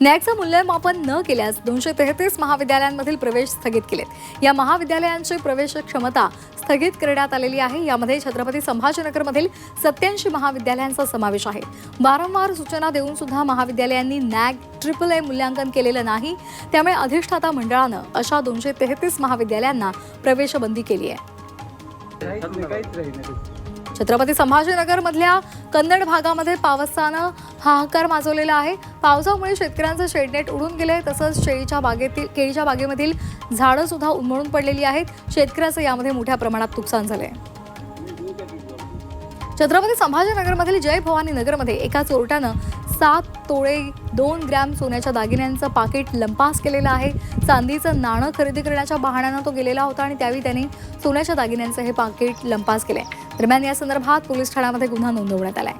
नॅकचं मूल्यमापन न केल्यास दोनशे तेहतीस महाविद्यालयांमधील प्रवेश स्थगित केलेत. या महाविद्यालयांची प्रवेश क्षमता स्थगित करण्यात आलेली आहे. यामध्ये छत्रपती संभाजीनगरमधील सत्याऐंशी महाविद्यालयांचा समावेश आहे. वारंवार सूचना देऊन सुद्धा महाविद्यालयांनी नॅक ट्रिपल ए मूल्यांकन केलेलं नाही. त्यामुळे अधिष्ठाता मंडळानं अशा दोनशे तेहतीस महाविद्यालयांना प्रवेशबंदी केली आहे. छत्रपती संभाजीनगरमधल्या कन्नड भागामध्ये पावसानं हाहाकार माजवलेला आहे. पावसामुळे शेतकऱ्यांचं शेडनेट उडून गेले तसंच शेळीच्या बागेतील केळीच्या बागेमधील झाडं सुद्धा उन्मळून पडलेली आहेत. शेतकऱ्याचं यामध्ये मोठ्या प्रमाणात नुकसान झालंय. छत्रपती संभाजीनगरमधील जय भवानी नगरमध्ये एका चोरट्यानं सात तोळे दोन ग्रॅम सोन्याच्या दागिन्यांचं पाकिट लंपास केलेलं आहे. चांदीचं नाणं खरेदी करण्याच्या बहाण्यानं तो गेलेला होता आणि त्यावेळी त्याने सोन्याच्या दागिन्यांचं हे पाकिट लंपास केलं दरम्यान या संदर्भात पोलीस ठाण्यामध्ये गुन्हा नोंदवण्यात आलाय.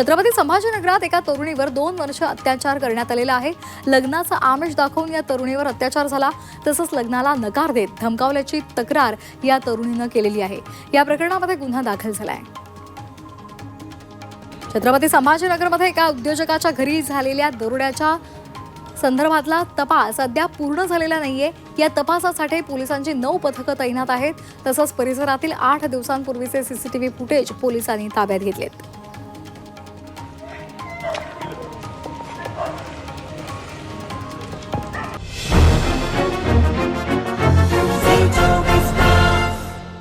छत्रपती संभाजीनगरात एका तरुणीवर दोन वर्ष अत्याचार करण्यात आलेला आहे. लग्नाचा आमिष दाखवून या तरुणीवर अत्याचार झाला. तसंच लग्नाला नकार देत धमकावल्याची तक्रार या तरुणीनं केलेली आहे. या प्रकरणामध्ये गुन्हा दाखल झाला आहे छत्रपती संभाजीनगरमध्ये एका उद्योजकाच्या घरी झालेल्या दरोड्याच्या संदर्भातला तपास अद्याप पूर्ण झालेला नाहीये. या तपासासाठी पोलिसांची नऊ पथकं तैनात आहेत. तसंच परिसरातील आठ दिवसांपूर्वीचे सीसीटीव्ही फुटेज पोलिसांनी ताब्यात घेतलेत.